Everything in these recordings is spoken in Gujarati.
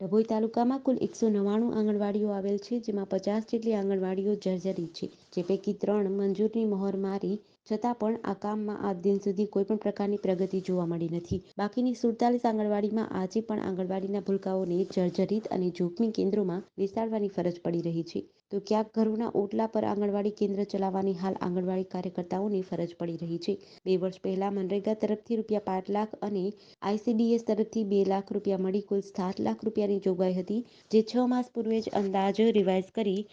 ડભોઈ તાલુકામાં કુલ એકસો નવ્વાણું આંગણવાડીઓ આવેલ છે, જેમાં પચાસ જેટલી આંગણવાડીઓ જર્જરિત છે, જે પૈકી ત્રણ મંજૂરની મહોર મારી છતાં પણ આ કામમાં આજ દિન સુધી કોઈપણ પ્રકારની પ્રગતિ જોવા મળી નથી. બાકીની સુડતાલીસ આંગણવાડીમાં આજે પણ આંગણવાડીના ભૂલકાઓને જર્જરિત અને જોખમી કેન્દ્રોમાં બેસાડવાની ફરજ પડી રહી છે. તો ક્યાંક ઘરોના ઓટલા પર આંગણવાડી કેન્દ્ર ચલાવવાની હાલ આંગણવાડી કાર્યકર્તાઓને ફરજ પડી રહી છે. બે વર્ષ પહેલા મનરેગા તરફથી રૂપિયા પાંચ લાખ અને આઈસીડીએસ તરફથી બે લાખ રૂપિયા મળી કુલ સાત લાખ રૂપિયાની જોગવાઈ હતી, જે છ માસ પૂર્વે જ અંદાજ રિવાઇઝ કરી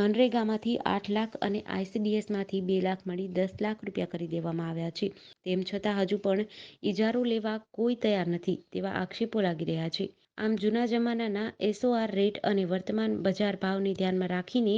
મનરેગામાંથી આઠ લાખ અને આઈસીડીએસમાંથી બે લાખ મળી દસ લાખ રૂપિયા કરી દેવામાં આવ્યા છે. તેમ છતાં હજુ પણ ઇજારો લેવા કોઈ તૈયાર નથી તેવા આક્ષેપો લાગી રહ્યા છે. આમ જૂના જમાનાના એસઓઆર રેટ અને વર્તમાન બજાર ભાવને ધ્યાનમાં રાખીને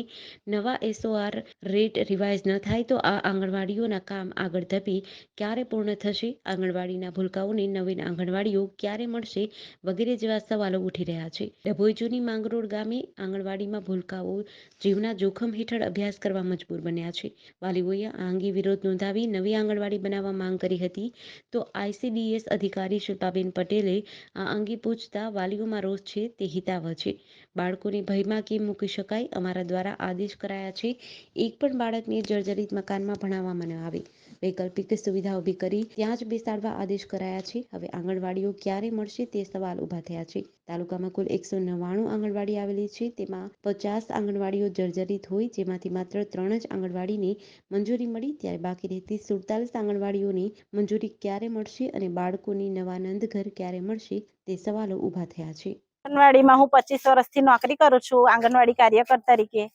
નવા એસઓઆર રેટ રિવાઇઝ ન થાય તો આ આંગણવાડીઓના કામ આગળ ધપી ક્યારે પૂર્ણ થશે? આંગણવાડીના ભૂલકાઓને નવીન આંગણવાડીઓ ક્યારે મળશે? વગેરે જેવા સવાલો ઉઠી રહ્યા છે. ડભોઈ જૂની માંગરોળ ગામે આંગણવાડીમાં ભૂલકાઓ જીવના જોખમ હેઠળ અભ્યાસ કરવા મજબૂર બન્યા છે. વાલીઓએ આ અંગે વિરોધ નોંધાવી નવી આંગણવાડી બનાવવા માંગ કરી હતી. તો આઈસીડીએસ અધિકારી શિલ્પાબેન પટેલે આ અંગે પૂછતા વાલીઓમાં રોષ છે તે હિતાવહ છે. બાળકોને ભયમાં કેમ મૂકી શકાય? અમારા દ્વારા આદેશ કરાયા છે. એક પણ બાળકને જર્જરિત મકાનમાં ભણાવવામાં ન આવે. વૈકલ્પિક સુવિધા ઊભી કરી ત્યાં જ બેસાડવા આદેશ કરાયા છે. હવે આંગણવાડીઓ ક્યારે મળશે તે સવાલ ઊભા થયા છે. તાલુકામાં કુલ એકસો નવ્વાણું આંગણવાડી આવેલી છે. તેમાં પચાસ આંગણવાડીઓ જર્જરિત હોય, જેમાંથી માત્ર ત્રણ જ આંગણવાડીને મંજૂરી મળી. ત્યારે બાકી રહેતી સુડતાલીસ આંગણવાડીઓની મંજૂરી ક્યારે મળશે અને બાળકોની નવાનંદ ઘર ક્યારે મળશે તે સવાલો ઊભા થયા છે. આંગણવાડીમાં હું પચીસ વર્ષથી નોકરી કરું છું, આંગણવાડી કાર્યકર તરીકે.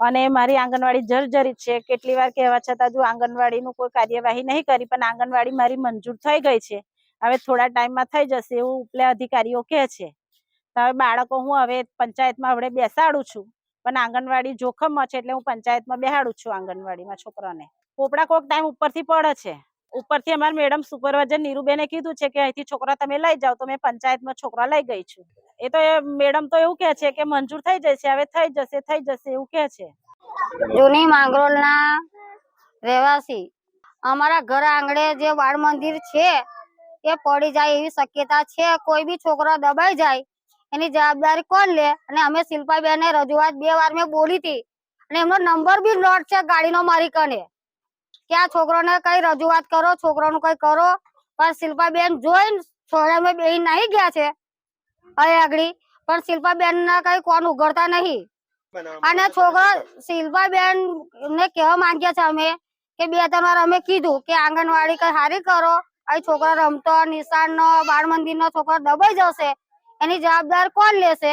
અને મારી આંગણવાડી જર્જરિત છે. કેટલી વાર કહેવા છતાં જો આંગણવાડીનું કોઈ કાર્યવાહી નહીં કરી, પણ આંગણવાડી મારી મંજૂર થઈ ગઈ છે. હવે થોડા ટાઈમમાં થઈ જશે એવું ઉપલા અધિકારીઓ કહે છે. તો હવે બાળકો હું હવે પંચાયતમાં હવે બેસાડું છું. પણ આંગણવાડી જોખમમાં છે એટલે હું પંચાયતમાં બેહાડું છું આંગણવાડીમાં છોકરાને. પોપડા કોક ટાઈમ ઉપરથી પડે છે. ઉપરથી અમારા મેડમ સુપરવાઇઝર નીરુબેને કીધું છે કે અહીંથી છોકરા તમે લઈ જાઓ તો મેં પંચાયતમાં છોકરા લઈ ગઈ છું. એ તો મેડમ તો એવું કે છે કે મંજૂર થઈ જશે, હવે થઈ જશે થઈ જશે એવું કે છે. જૂની માંગરોળના રહેવાસી. અમારા ઘર આંગણે જે બાળ મંદિર છે, એ પડી જાય એવી શક્યતા છે. કોઈ બી છોકરો દબાઈ જાય, એની જવાબદારી કોણ લે? અને અમે શિલ્પાબેને રજૂઆત બે વાર મેં બોલી હતી. અને એમનો નંબર બી લોટ છે ગાડીનો મારી કને કે આ છોકરોને કઈ રજૂઆત કરો છોકરાનું કઈ કરો. પણ શિલ્પાબેન જોઈને છોડામાં બેહી નહીં ગયા છે. અહીં આગળ પણ શિલ્પાબેન ના કઈ કોણ ઉઘડતા નહીં. અને છોકરો શિલ્પાબેન ને કેવા માંગ્યા છે અમે કે બે ત્રણ વાર અમે કીધું કે આંગણવાડી કઈ હારી કરો. અહીં છોકરો રમતો નિશાન નો બાળ મંદિર નો છોકરો દબાઈ જશે. એની જવાબદાર કોણ લેશે?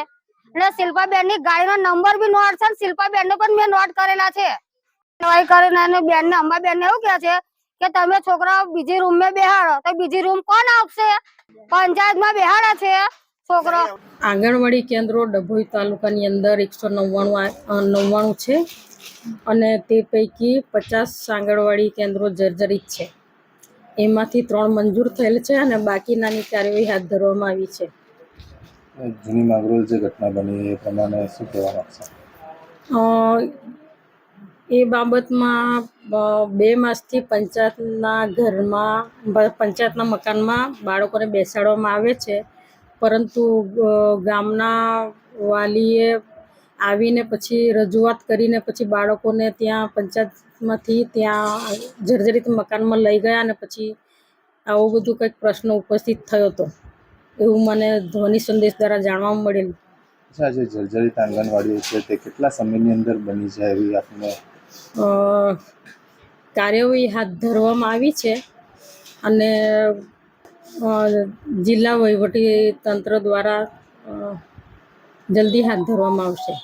એટલે શિલ્પાબેનની ગાડીનો નંબર બી નોટ છે શિલ્પાબેન નો પણ મેં નોટ કરેલા છે. કાર્યવાહી કરીને એને બેન ને અંબાબેન બેન એવું કે છે કે તમે છોકરા બીજી રૂમમાં બેહાડો. તો બીજી રૂમ કોણ આપશે? પંચાયતમાં બેહાડે છે છોકરો આંગણવાડી કેન્દ્રો ડભોઈ તાલુકાની અંદર એકસો નવ્વાણું નવ્વાણું છે અને તે પૈકી પચાસ આંગણવાડી કેન્દ્રો જર્જરિત છે. એમાંથી ત્રણ મંજૂર થયેલ છે અને બાકીનાની કાર્યવાહી હાથ ધરવામાં આવી છે. જૂની માંગરોળ જે ઘટના બની એ પ્રમાણે શું કહેવા એ બાબતમાં બે માસથી પંચાયતના ઘરમાં પંચાયતના મકાનમાં બાળકોને બેસાડવામાં આવે છે. પરંતુ ગામના વાલીએ આવીને પછી રજૂઆત કરીને પછી બાળકોને ત્યાં પંચાયતમાંથી ત્યાં જર્જરિત મકાનમાં લઈ ગયા અને પછી આવું બધું કંઈક પ્રશ્ન ઉપસ્થિત થયો હતો. એવું મને ધ્વનિ સંદેશ દ્વારા જાણવા મળેલ. જર્જરિત આંગણવાડીઓ છે તે કેટલા સમયની અંદર બની જાય એવી આપને અ, કાર્યવાહી હાથ ધરવામાં આવી છે અને જિલ્લા વહીવટી તંત્ર દ્વારા જલ્દી હાથ ધરવામાં આવશે.